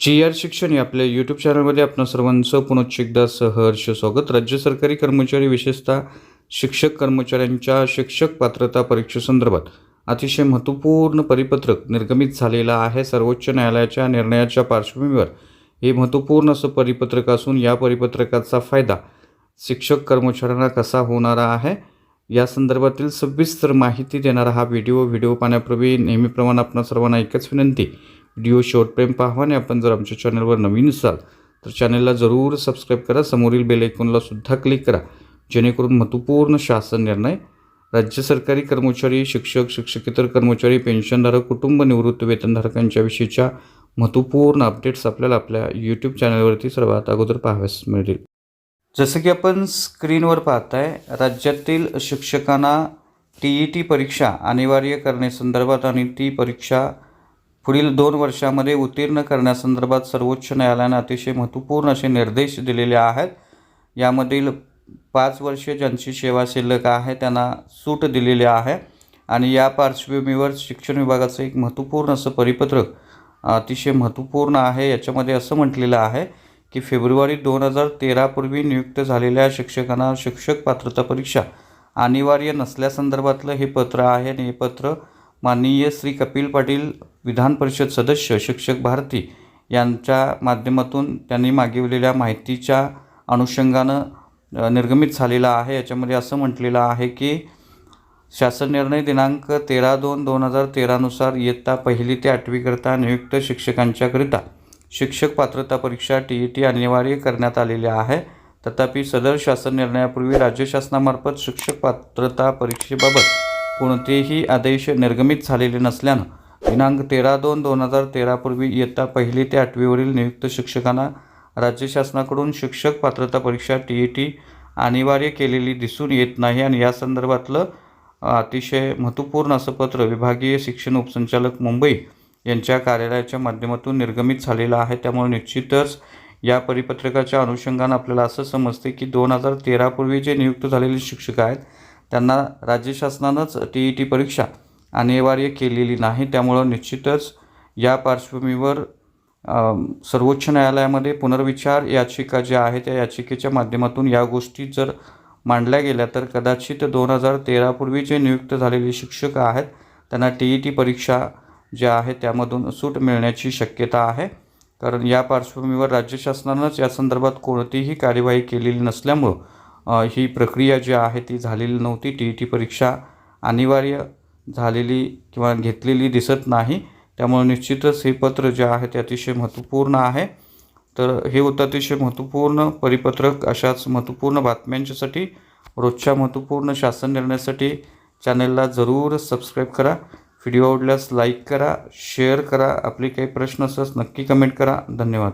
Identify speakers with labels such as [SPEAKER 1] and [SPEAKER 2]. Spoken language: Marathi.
[SPEAKER 1] जी आर शिक्षण या आपल्या यूट्यूब चॅनलमध्ये आपणा सर्वांचं पुनश्च एकदा सहर्ष स्वागत. राज्य सरकारी कर्मचारी विशेषतः शिक्षक कर्मचाऱ्यांच्या शिक्षक पात्रता परीक्षेसंदर्भात अतिशय महत्त्वपूर्ण परिपत्रक निर्गमित झालेलं आहे. सर्वोच्च न्यायालयाच्या निर्णयाच्या पार्श्वभूमीवर हे महत्त्वपूर्ण असं परिपत्रक असून या परिपत्रकाचा फायदा शिक्षक कर्मचाऱ्यांना कसा होणारा आहे या संदर्भातील सविस्तर माहिती देणारा हा व्हिडिओ. व्हिडिओ पाहण्यापूर्वी नेहमीप्रमाणे आपण सर्वांना एकच विनंती व्हिडिओ शेवटपर्यंत पाहावा आणि आपण जर आमच्या चॅनलवर नवीन असाल तर चॅनलला जरूर सबस्क्राईब करा. समोरील बेल आयकॉनला सुद्धा क्लिक करा. जेणेकरून महत्त्वपूर्ण शासन निर्णय राज्य सरकारी कर्मचारी शिक्षक शिक्षकेतर कर्मचारी पेन्शनधारक कुटुंब निवृत्त वेतनधारकांच्याविषयीच्या महत्त्वपूर्ण अपडेट्स आपल्याला आपल्या यूट्यूब चॅनलवरती सर्वात अगोदर पाहाव्यास मिळतील. जसं की आपण स्क्रीनवर पाहताय राज्यातील शिक्षकांना टी ई टी परीक्षा अनिवार्य करण्यासंदर्भात आणि ती परीक्षा पुढील दोन वर्षामध्ये उत्तीर्ण करण्यासंदर्भात सर्वोच्च न्यायालयानं अतिशय महत्त्वपूर्ण असे निर्देश दिलेले आहेत. यामधील पाच वर्षे ज्यांची सेवा शिल्लक आहे त्यांना सूट दिलेली आहे आणि या पार्श्वभूमीवर शिक्षण विभागाचं एक महत्त्वपूर्ण असं परिपत्रक अतिशय महत्त्वपूर्ण आहे. याच्यामध्ये असं म्हटलेलं आहे की फेब्रुवारी दोन हजार तेरापूर्वी नियुक्त झालेल्या शिक्षकांना शिक्षक पात्रता परीक्षा अनिवार्य नसल्यासंदर्भातलं हे पत्र आहे आणि हे पत्र माननीय श्री कपिल पाटील विधान परिषद सदस्य शिक्षक भारती यांच्या माध्यमातून त्यांनी मागविलेल्या माहितीच्या अनुषंगानं निर्गमित झालेला आहे. याच्यामध्ये असं म्हटलेलं आहे की शासन निर्णय दिनांक तेरा दोन दोन हजार तेरानुसार इयत्ता पहिली ते आठवीकरता नियुक्त शिक्षकांच्याकरिता शिक्षक पात्रता परीक्षा टी ई टी अनिवार्य करण्यात आलेली आहे. तथापि सदर शासन निर्णयापूर्वी राज्य शासनामार्फत शिक्षक पात्रता परीक्षेबाबत कोणतेही आदेश निर्गमित झालेले नसल्यानं दिनांक तेरा दोन दोन हजार तेरापूर्वी इयत्ता पहिली ते आठवीवरील नियुक्त शिक्षकांना राज्य शासनाकडून शिक्षक पात्रता परीक्षा टी ई टी अनिवार्य केलेली दिसून येत नाही आणि या संदर्भातलं अतिशय महत्त्वपूर्ण असं पत्र विभागीय शिक्षण उपसंचालक मुंबई यांच्या कार्यालयाच्या माध्यमातून निर्गमित झालेलं आहे. त्यामुळे निश्चितच या परिपत्रकाच्या अनुषंगानं आपल्याला असं समजते की दोन हजार तेरापूर्वी जे नियुक्त झालेले शिक्षक आहेत त्यांना राज्य शासनानंच टी ई टी परीक्षा अनिवार्य केलेली नाही. त्यामुळं निश्चितच या पार्श्वभूमीवर सर्वोच्च न्यायालयामध्ये पुनर्विचार याचिका ज्या आहे त्या याचिकेच्या माध्यमातून या गोष्टी जर मांडल्या गेल्या तर कदाचित दोन हजार तेरापूर्वी जे नियुक्त झालेले शिक्षक आहेत त्यांना टी ई टी परीक्षा ज्या आहे त्यामधून सूट मिळण्याची शक्यता आहे. कारण या पार्श्वभूमीवर राज्य शासनानंच या संदर्भात कोणतीही कार्यवाही केलेली नसल्यामुळं ही प्रक्रिया जी आहे ती झालेली नव्हती. टी ई टी परीक्षा अनिवार्य झालेली किंवा घेतलेली दिसत नाही. त्यामुळे निश्चितच हे पत्र जे आहे ते अतिशय महत्त्वपूर्ण आहे. तर हे होतं अतिशय महत्त्वपूर्ण परिपत्रक अशाच महत्त्वपूर्ण बातम्यांच्यासाठी. रोजच्या महत्त्वपूर्ण शासन निर्णयासाठी चॅनलला जरूर सबस्क्राईब करा. व्हिडिओ आवडल्यास लाईक करा शेअर करा. आपले काही प्रश्न असल्यास नक्की कमेंट करा. धन्यवाद.